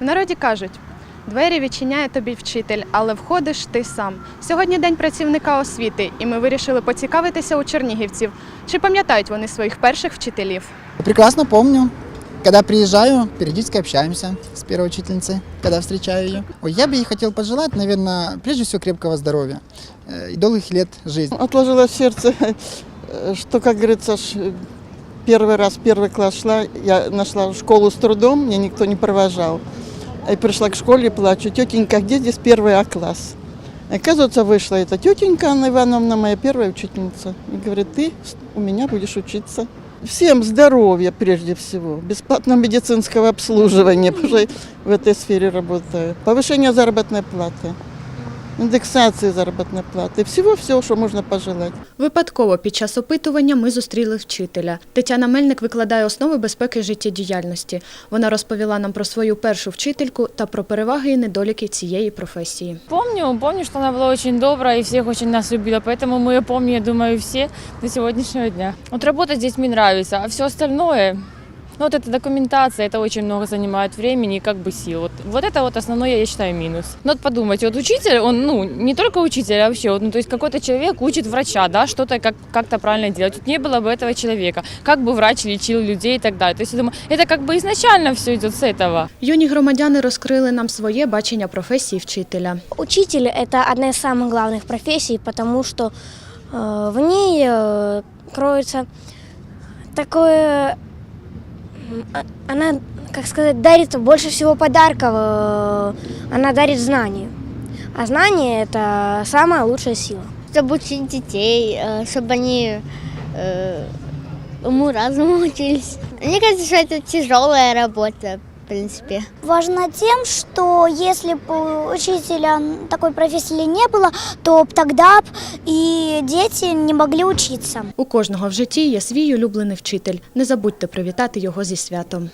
В народі кажуть: двері відчиняє тобі вчитель, але входиш ти сам. Сьогодні день працівника освіти, і ми вирішили поцікавитися у чернігівців, чи пам'ятають вони своїх перших вчителів. Прекрасно помню. Когда приезжаю, периодически общаемся с первой учительницей, когда встречаю ее. Ой, я бы ей хотел пожелать, наверное, прежде всего крепкого здоровья э, и долгих лет жизни. Отложилось сердце, э, что, как говорится, ж, первый раз в первый класс шла, я нашла школу с трудом, меня никто не провожал. И пришла к школе, плачу, тетенька, где здесь первый А класс? И, оказывается, вышла эта тетенька Анна Ивановна, моя первая учительница. И говорит, ты у меня будешь учиться. Всем здоровья прежде всего, бесплатного медицинского обслуживания, потому что я в этой сфере работаю, повышение заработной платы, индексации заработной платы, всего-всего, что можно пожелать. Випадково під час опитування ми зустріли вчителя. Тетяна Мельник викладає основи безпеки життєдіяльності. Вона розповіла нам про свою першу вчительку та про переваги і недоліки цієї професії. Помню, помню, что она была очень добрая и всех очень нас любила, поэтому мы ее помним, я думаю, все до сегодняшнего дня. Вот работать здесь мне нравится, а все остальное, ну вот эта документация, это очень много занимает времени и как бы сил. Вот, вот это вот основной, я считаю, минус. Ну вот подумайте, вот учитель, он, ну, не только учитель, а вообще, вот, ну, то есть какой-то человек учит врача, да, что-то как, как-то правильно делать. Вот не было бы этого человека, как бы врач лечил людей и так далее. То есть я думаю, это как бы изначально все идет с этого. Юні громадяни розкрили нам своє бачення професії вчителя. Учитель – это одна из самых главных профессий, потому что э, в ней э, кроется такое... а- Она, как сказать, дарит больше всего подарков. э, Она дарит знания. А знание – это самая лучшая сила. чтобы учить детей, э, чтобы они э, уму-разуму учились. Мне кажется, что это тяжелая работа, в принципе. Важно тем, что если бы учителя такой профессии не было, то б тогда б и дети не могли учиться. У кожного в житті є свій улюблений вчитель. Не забудьте привітати його зі святом.